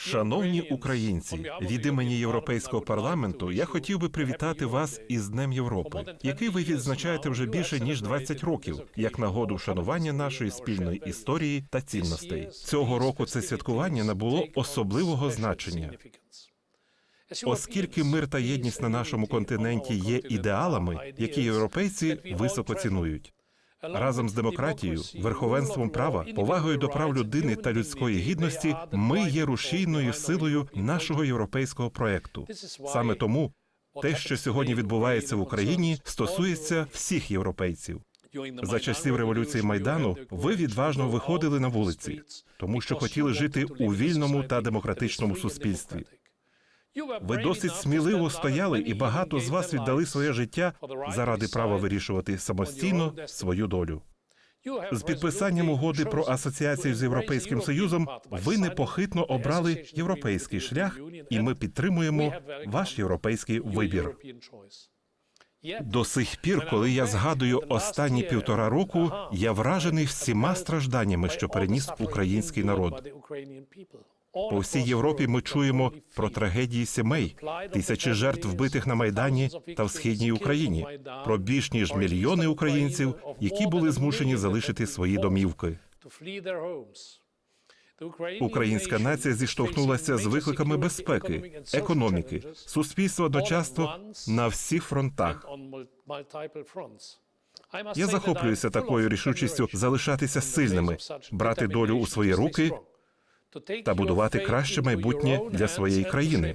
Шановні українці, від імені Європейського парламенту я хотів би привітати вас із Днем Європи, який ви відзначаєте вже більше ніж 20 років, як нагоду вшанування нашої спільної історії та цінностей. Цього року це святкування набуло особливого значення. Оскільки мир та єдність на нашому континенті є ідеалами, які європейці високо цінують. Разом з демократією, верховенством права, повагою до прав людини та людської гідності, ми є рушійною силою нашого європейського проекту. Саме тому те, що сьогодні відбувається в Україні, стосується всіх європейців. За часів революції майдану ви відважно виходили на вулиці, тому що хотіли жити у вільному та демократичному суспільстві. Ви досить сміливо стояли, і багато з вас віддали своє життя заради права вирішувати самостійно свою долю. З підписанням угоди про асоціацію з європейським союзом ви непохитно обрали європейський шлях, і ми підтримуємо ваш європейський вибір. До сих пір, коли я згадую останні півтора року, я вражений всіма стражданнями, що переніс український народ. По всій Європі ми чуємо про трагедії сімей, тисячі жертв вбитих на майдані та в східній Україні, про більш ніж мільйони українців, які були змушені залишити свої домівки. Українська нація зіштовхнулася з викликами безпеки, економіки, суспільства одночасно на всіх фронтах. Я захоплююся такою рішучістю залишатися сильними, брати долю у свої руки та будувати краще майбутнє для своєї країни.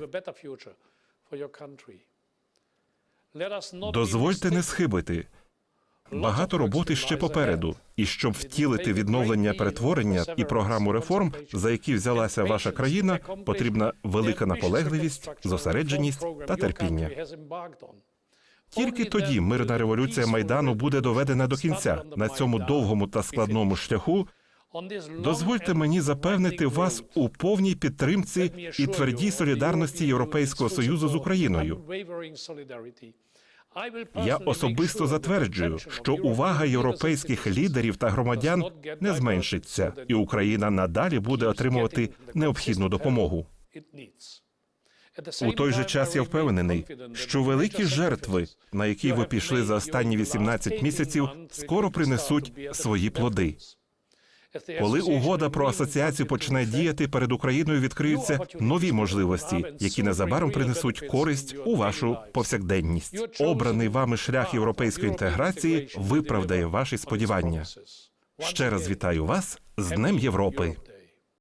Дозвольте не схибити. Багато роботи ще попереду, і щоб втілити відновлення перетворення і програму реформ, за які взялася ваша країна, потрібна велика наполегливість, зосередженість та терпіння. Тільки тоді мирна революція майдану буде доведена до кінця на цьому довгому та складному шляху. Дозвольте мені запевнити вас у повній підтримці і твердій солідарності Європейського союзу з Україною. Я особисто затверджую, що увага європейських лідерів та громадян не зменшиться, і Україна надалі буде отримувати необхідну допомогу. У той же час я впевнений, що великі жертви, на які ви пішли за останні 18 місяців, скоро принесуть свої плоди. Коли угода про асоціацію почне діяти, перед Україною відкриються нові можливості, які незабаром принесуть користь у вашу повсякденність. Обраний вами шлях європейської інтеграції виправдає ваші сподівання. Ще раз вітаю вас з Днем Європи.